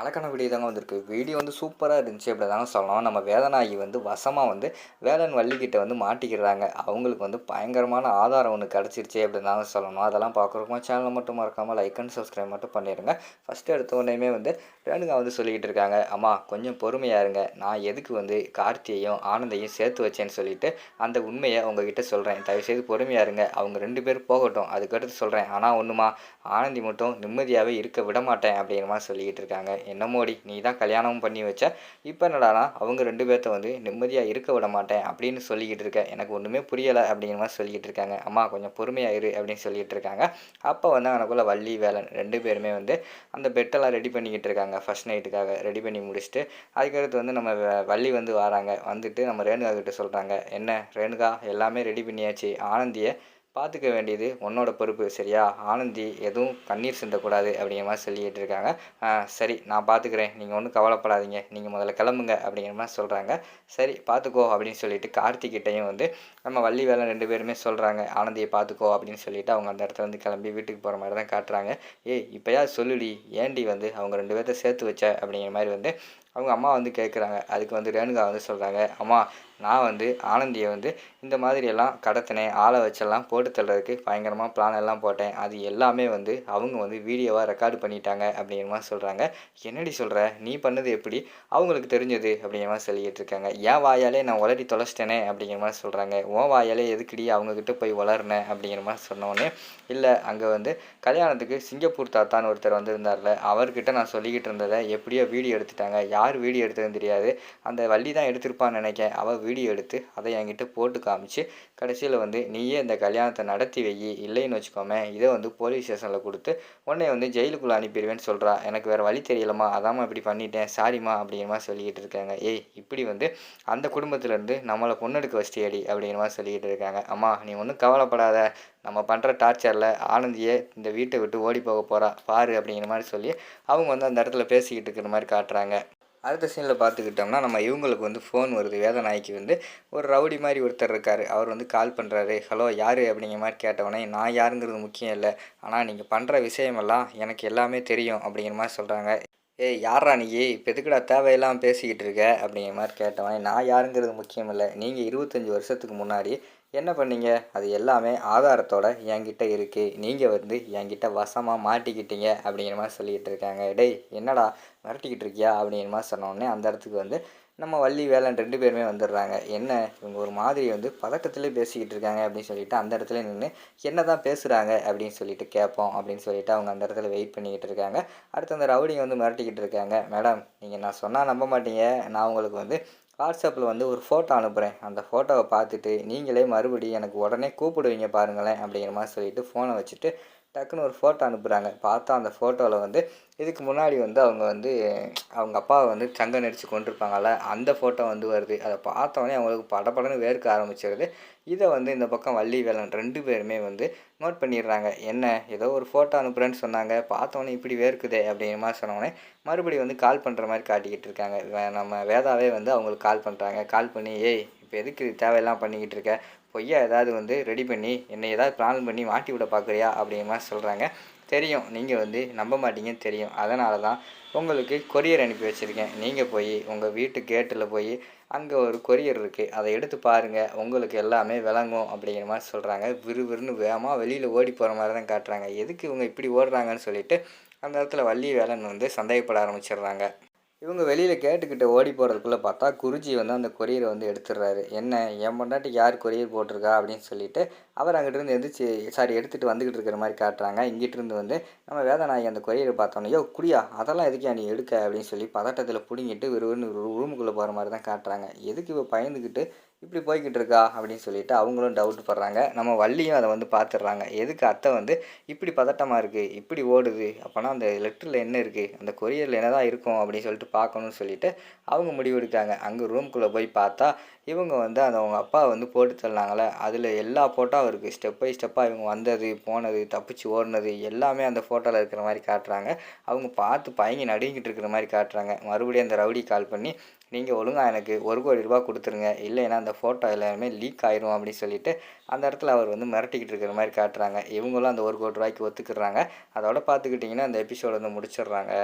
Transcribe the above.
அழகான வீடியோ தாங்க வந்திருக்கு. வீடியோ வந்து சூப்பராக இருந்துச்சு. அப்படி தாங்க சொல்லணும். நம்ம வேதநாயகி வந்து வசமாக வந்து வேலன் வள்ளிக்கிட்ட வந்து மாட்டிக்கிறாங்க. அவங்களுக்கு வந்து பயங்கரமான ஆதாரம் ஒன்று கிடச்சிருச்சு அப்படின்னு தாங்க சொல்லணும். அதெல்லாம் பார்க்குறப்போ சேனலை மட்டும் மறக்காமல் லைக் அண்ட் சப்ஸ்கிரைப் மட்டும் பண்ணிடுங்க ஃபஸ்ட்டு எடுத்த உடனேயுமே வந்து ரேணுகா வந்து சொல்லிக்கிட்டு இருக்காங்க. அம்மா கொஞ்சம் பொறுமையாக இருங்க. நான் எதுக்கு வந்து கார்த்தியையும் ஆனந்தையும் சேர்த்து வச்சேன்னு சொல்லிட்டு அந்த உண்மையை உங்ககிட்ட சொல்கிறேன் தயவுசெய்து பொறுமையாக இருங்க. அவங்க ரெண்டு பேர் போகட்டும். அதுக்கடுத்து சொல்கிறேன் ஆனால் ஒன்றுமா ஆனந்தி மட்டும் நிம்மதியாகவே இருக்க விட மாட்டேன் அப்படிங்கிற மாதிரி சொல்லிக்கிட்டு இருக்காங்க. என்னமோடி நீ தான் கல்யாணமும் பண்ணி வச்ச இப்போ என்னடானா அவங்க ரெண்டு பேர்த்த வந்து நிம்மதியாக இருக்க விட மாட்டேன் அப்படின்னு சொல்லிக்கிட்டு இருக்க. எனக்கு ஒன்றுமே புரியலை அப்படிங்கிற மாதிரி சொல்லிக்கிட்டு இருக்காங்க. அம்மா கொஞ்சம் பொறுமையாக இரு அப்படின்னு சொல்லிக்கிட்டு இருக்காங்க. அப்போ வந்து அவனுக்குள்ள வள்ளி வேலன் ரெண்டு பேருமே வந்து அந்த பெட்டெல்லாம் ரெடி பண்ணிக்கிட்டு இருக்காங்க ஃபஸ்ட் நைட்டுக்காக ரெடி பண்ணி முடிச்சுட்டு. அதுக்கடுத்து வந்து நம்ம வ- வள்ளி வந்து வராங்க. வந்துட்டு நம்ம ரேணுகா கிட்ட சொல்கிறாங்க என்ன ரேணுகா எல்லாமே ரெடி பண்ணியாச்சு. ஆனந்தியை பார்த்துக்க வேண்டியது உன்னோட பொறுப்பு சரியா? ஆனந்தி எதுவும் கண்ணீர் சிந்தக்கூடாது அப்படிங்கிற மாதிரி சொல்லிக்கிட்டு இருக்காங்க. சரி நான் பார்த்துக்கிறேன் நீங்கள் ஒன்றும் கவலைப்படாதீங்க. நீங்கள் முதல்ல கிளம்புங்க அப்படிங்கிற மாதிரி சொல்கிறாங்க சரி பார்த்துக்கோ அப்படின்னு சொல்லிட்டு கார்த்திகிட்டையும் வந்து நம்ம வள்ளி வேலை ரெண்டு பேருமே சொல்கிறாங்க ஆனந்தியை பார்த்துக்கோ அப்படின்னு சொல்லிட்டு அவங்க அந்த இடத்துல வந்து கிளம்பி வீட்டுக்கு போகிற மாதிரி தான் காட்டுறாங்க. ஏய் இப்போயா சொல்லுடி. ஏண்டி வந்து அவங்க ரெண்டு பேர்த்த சேர்த்து வச்ச அப்படிங்கிற மாதிரி வந்து அவங்க அம்மா வந்து கேட்குறாங்க அதுக்கு வந்து ரேணுகா வந்து சொல்கிறாங்க அம்மா நான் வந்து ஆனந்தியை வந்து இந்த மாதிரி எல்லாம் கடத்தினேன். ஆளை வச்செல்லாம் போட்டு தள்ளுறதுக்கு பயங்கரமாக பிளான் எல்லாம் போட்டேன். அது எல்லாமே வந்து அவங்க வந்து வீடியோவாக ரெக்கார்டு பண்ணிட்டாங்க அப்படிங்கிற மாதிரி சொல்கிறாங்க என்னடி சொல்கிற நீ பண்ணது எப்படி? அவங்களுக்கு தெரிஞ்சது அப்படிங்கிற மாதிரி சொல்லிக்கிட்டு இருக்காங்க. என் வாயாலே நான் உளறி தொலைச்சிட்டேனே அப்படிங்கிற மாதிரி சொல்கிறாங்க உன் வாயாலே எதுக்குடி அவங்கக்கிட்ட போய் வளர்னேன் அப்படிங்கிற மாதிரி சொன்னோடனே இல்லை அங்கே வந்து கல்யாணத்துக்கு சிங்கப்பூர் தாத்தான்னு ஒருத்தர் வந்திருந்தார்ல அவர்கிட்ட நான் சொல்லிக்கிட்டு இருந்ததை எப்படியோ வீடியோ எடுத்துட்டாங்க. யார் யார் வீடியோ எடுத்ததுன்னு தெரியாது. அந்த வள்ளி தான் எடுத்திருப்பான்னு நினைக்கேன் அவள் வீடியோ எடுத்து அதை என்கிட்ட போட்டு காமிச்சு கடைசியில் வந்து நீயே இந்த கல்யாணத்தை நடத்தி வை இல்லைன்னு வச்சுக்கோமே இதை வந்து போலீஸ் ஸ்டேஷனில் கொடுத்து உன்னை வந்து ஜெயிலுக்குள்ளே அனுப்பிடுவேன்னு சொல்கிறா எனக்கு வேறு வழி தெரியலம்மா. அதாம்மா இப்படி பண்ணிட்டேன். சாரிம்மா அப்படிங்கிற மாதிரி சொல்லிக்கிட்டு இருக்காங்க. ஏய் இப்படி வந்து அந்த குடும்பத்துலேருந்து நம்மளை பொண்ணெடுக்க வச்சிட்டியடி அப்படிங்கிற மாதிரி சொல்லிக்கிட்டு இருக்காங்க. அம்மா நீ ஒன்றும் கவலைப்படாத. நம்ம பண்ணுற டார்ச்சரில் ஆனந்தியே இந்த வீட்டை விட்டு ஓடி போக போகிறா பாரு அப்படிங்கிற மாதிரி சொல்லி அவங்க வந்து அந்த இடத்துல பேசிக்கிட்டு இருக்கிற மாதிரி காட்டுறாங்க. அடுத்த சீனில் பார்த்துக்கிட்டோம்னா நம்ம இவங்களுக்கு வந்து ஃபோன் வருது. வேதநாய்க்கு வந்து ஒரு ரவுடி மாதிரி ஒருத்தர் இருக்கார். அவர் வந்து கால் பண்ணுறாரு ஹலோ யார்? அப்படிங்கிற மாதிரி கேட்டவொடனே நான் யாருங்கிறது முக்கியம் இல்லை. ஆனால் நீங்கள் பண்ணுற விஷயமெல்லாம் எனக்கு எல்லாமே தெரியும். அப்படிங்கிற மாதிரி சொல்கிறாங்க ஏய் யாரா நீ? இப்போ எதுக்குடா தேவையெல்லாம் பேசிக்கிட்டு இருக்க? அப்படிங்கிற மாதிரி கேட்டவன் நான் யாருங்கிறது முக்கியம் இல்லை. நீங்கள் இருபத்தஞ்சி வருஷத்துக்கு முன்னாடி என்ன பண்ணீங்க? அது எல்லாமே ஆதாரத்தோட என்கிட்ட இருக்குது நீங்கள் வந்து என்கிட்ட வசமாக மாட்டிக்கிட்டீங்க அப்படிங்கிற மாதிரி சொல்லிக்கிட்டு இருக்காங்க. டேய் என்னடா மிரட்டிக்கிட்டு இருக்கியா? அப்படிங்கிற மாதிரி சொன்னோடனே அந்த இடத்துக்கு வந்து நம்ம வள்ளி வேலன் ரெண்டு பேருமே வந்துடுறாங்க. என்ன? இவங்க ஒரு மாதிரி வந்து பதட்டத்திலே பேசிக்கிட்டு இருக்காங்க அப்படின்னு சொல்லிட்டு அந்த இடத்துல நின்று என்ன தான் பேசுகிறாங்க அப்படின்னு சொல்லிட்டு கேட்போம் அப்படின்னு சொல்லிட்டு அவங்க அந்த இடத்துல வெயிட் பண்ணிக்கிட்டு இருக்காங்க. அடுத்து அந்த ரவுடிங்க வந்து மிரட்டிக்கிட்டு இருக்காங்க. மேடம் நீங்கள் நான் சொன்னால் நம்ப மாட்டீங்க. நான் உங்களுக்கு வந்து வாட்ஸ்அப்பில் வந்து ஒரு ஃபோட்டோ அனுப்புகிறேன். அந்த ஃபோட்டோவை பார்த்துட்டு நீங்களே மறுபடியும் எனக்கு உடனே கூப்பிடுவீங்க பாருங்களேன் அப்படிங்கிற மாதிரி சொல்லிட்டு ஃபோனை வச்சுட்டு டக்குன்னு ஒரு ஃபோட்டோ அனுப்புகிறாங்க பார்த்தா அந்த ஃபோட்டோவில் வந்து இதுக்கு முன்னாடி வந்து அவங்க வந்து அவங்க அப்பாவை வந்து சங்க நடித்து கொண்டிருப்பாங்கல்ல அந்த ஃபோட்டோ வந்து வருது. அதை பார்த்தோன்னே அவங்களுக்கு படபடன்னு வேர்க்க ஆரம்பிச்சிருது. இதை வந்து இந்த பக்கம் வள்ளி வேலன் ரெண்டு பேருமே வந்து நோட் பண்ணிடுறாங்க. என்ன ஏதோ ஒரு ஃபோட்டோ அனுப்புகிறேன்னு சொன்னாங்க. பார்த்தோன்னே இப்படி வேர்க்குதே அப்படிங்கிற மாதிரி சொன்னோடனே மறுபடியும் வந்து கால் பண்ணுற மாதிரி காட்டிக்கிட்டு இருக்காங்க. வே- நம்ம வேதாவே வந்து அவங்களுக்கு கால் பண்ணுறாங்க கால் பண்ணி ஏய் இப்போ எதுக்கு தேவையெல்லாம் பண்ணிக்கிட்டு இருக்க? பொய்யா ஏதாவது வந்து ரெடி பண்ணி என்னை ஏதாவது பிளான் பண்ணி மாட்டி விட பார்க்குறியா அப்படிங்கிற மாதிரி சொல்கிறாங்க தெரியும். நீங்கள் வந்து நம்ப மாட்டீங்கன்னு தெரியும். அதனால தான் உங்களுக்கு கொரியர் அனுப்பி வச்சுருக்கேன். நீங்கள் போய் உங்கள் வீட்டு கேட்டில் போய் அங்கே ஒரு கொரியர் இருக்குது அதை எடுத்து பாருங்கள் உங்களுக்கு எல்லாமே விளங்கும் அப்படிங்கிற மாதிரி சொல்கிறாங்க விறுவிறுன்னு வேகமாக வெளியில் ஓடி போகிற மாதிரி தான் காட்டுறாங்க. எதுக்கு இவங்க இப்படி ஓடுறாங்கன்னு சொல்லிட்டு அந்த இடத்துல வள்ளி வேலைன்னு வந்து சந்தேகப்பட ஆரம்பிச்சிடுறாங்க. இவங்க வெளியில் கேட்டுக்கிட்ட ஓடி போகிறதுக்குள்ளே பார்த்தா குருஜி வந்து அந்த கொரியரை வந்து எடுத்துடுறாரு. என்ன என் பொண்டாட்டிக்கு யார் கொரியர் போட்டிருக்கா அப்படின்னு சொல்லிட்டு அவர் அங்கிட்டிருந்து எந்திரிச்சு சாரி எடுத்துகிட்டு வந்துக்கிட்டு இருக்கிற மாதிரி காட்டுறாங்க. இங்கிட்டிருந்து வந்து நம்ம வேதநாயகி அந்த கொரியரை பார்த்தோன்னே யோ குடியா அதெல்லாம் எதுக்கு நீ எடுக்க? அப்படின்னு சொல்லி பதட்டத்தில் பிடுங்கிட்டு விறுவிறுன்னு ரூமுக்குள்ளே போகிற மாதிரி தான் காட்டுறாங்க. எதுக்கு இவ பயந்துக்கிட்டு இப்படி போய்கிட்டு இருக்கா அப்படின்னு சொல்லிட்டு அவங்களும் டவுட் படுறாங்க. நம்ம வள்ளியும் அதை வந்து பார்த்துடுறாங்க. எதுக்கு அத்தை வந்து இப்படி பதட்டமாக இருக்குது இப்படி ஓடுது. அப்போனா அந்த லெட்டரில் என்ன இருக்குது அந்த கொரியரில் என்ன தான் இருக்கும் அப்படின்னு சொல்லிட்டு பார்க்கணும்னு சொல்லிட்டு அவங்க முடிவெடுக்காங்க அங்கே ரூம்குள்ளே போய் பார்த்தா இவங்க வந்து அந்த அவங்க அப்பா வந்து போட்டு தள்ளாங்களே அதில் எல்லா ஃபோட்டோவும் இருக்குது ஸ்டெப் பை ஸ்டெப்பாக இவங்க வந்தது போனது தப்பிச்சு ஓடினது எல்லாமே அந்த ஃபோட்டோவில் இருக்கிற மாதிரி காட்டுறாங்க. அவங்க பார்த்து பயங்கி நடுங்கிட்டு இருக்கிற மாதிரி காட்டுறாங்க. மறுபடியும் அந்த ரவுடி கால் பண்ணி நீங்கள் ஒழுங்கா எனக்கு ஒரு கோடி ரூபா கொடுத்துருங்க. இல்லைன்னா அந்த ஃபோட்டோ எல்லாருமே லீக் ஆயிரும் அப்படின்னு சொல்லிட்டு அந்த இடத்துல அவர் வந்து மிரட்டிக்கிட்டு இருக்கிற மாதிரி காட்டுறாங்க. இவங்களும் அந்த ஒரு கோடி ரூபாய்க்கு ஒத்துக்கிறாங்க அதோட பார்த்துக்கிட்டிங்கன்னா அந்த எபிசோடு வந்து முடிச்சிடுறாங்க.